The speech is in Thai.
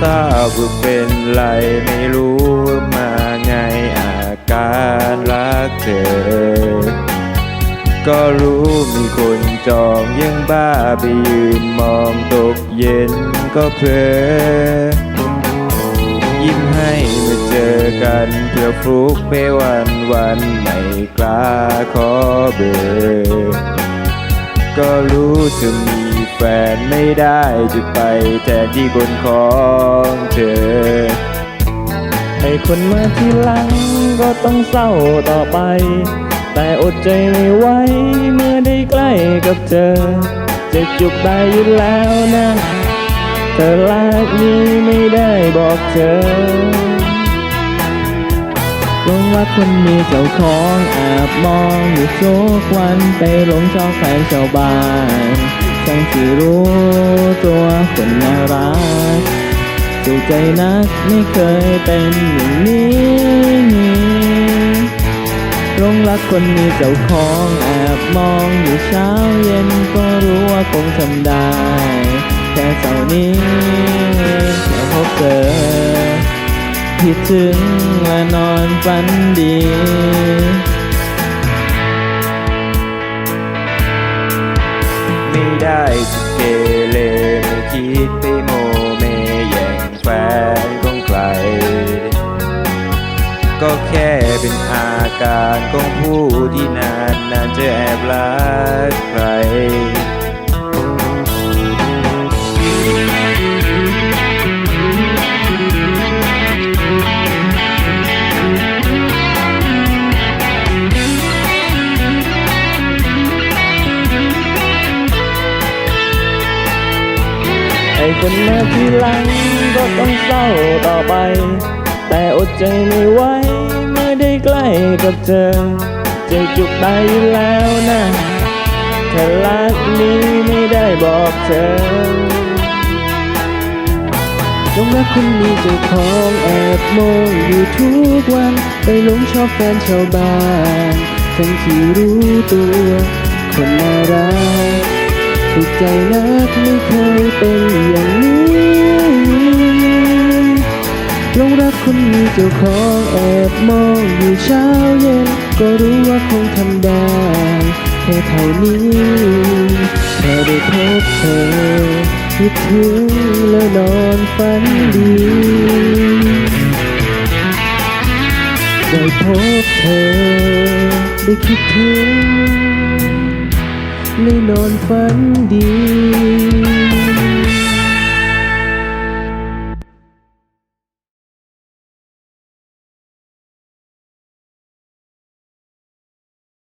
ทราบว่าเป็นไรไม่รู้มาไงอาการรักเธอ ก็รู้มีคนจองยังบ้าไปยืนมองตกเย็นก็เพลอยิ้มให้มื่เจอกันเพื่อฟลุกไปวันวันไม่กล้าขอเบอร์ก็รู้จะมี แฟนไม่ได้จะไปแทนที่คนของเธอ ให้คนมาที่หลังก็ต้องเศร้าต่อไป แต่อดใจไม่ไหวเมื่อได้ใกล้กับเธอ จะจุกได้อยู่แล้วนะเธอลากนี้ไม่ได้บอกเธอลงรักคนมีเจ้าของแอบมองอยู่ทุกวันไปหลงชอบแฟนชาวบ้าน ทั้งที่รู้ตัวคนน่ารักถูใจนักไม่เคยเป็นอย่างนี้หลงรักคนมีเจ้าของแอบมองอยู่เช้าเย็นก็รู้ว่าคงทำได้ แค่เสาร์นี้แค่พบเจอคิดถึงและนอนฝันดี ไม่ได้จะเกเรไม่คิดไปโมเมแย่งแฟนของใคร ก็แค่เป็นอาการของผู้ที่นานนานจะแอบรักใคร คนมาทีหลังก็ต้องเศร้าต่อไป แต่อดใจไม่ไหวเมื่อได้ใกล้กับเธอจะจุกได้อยู่แล้วนะถ้ารักนี้ไม่ได้บอกเธอจงรักคนมีเจ้าของแอบมองอยู่ทุกวัน ไปหลงชอบแฟนชาวบ้าน ทั้งที่รู้ตัว คนน่ารัก ถูกใจนักไม่เคยเป็นอย่างนี้ลงรักคนมีเจ้าของแอบมองอยู่เช้าเย็น ก็รู้ว่าคงทำได้แค่เท่านี้แค่ได้พบเธอคิดถึงแล้วนอนฝันดีได้พบเธอได้คิดถึง เลยนอนฝันดี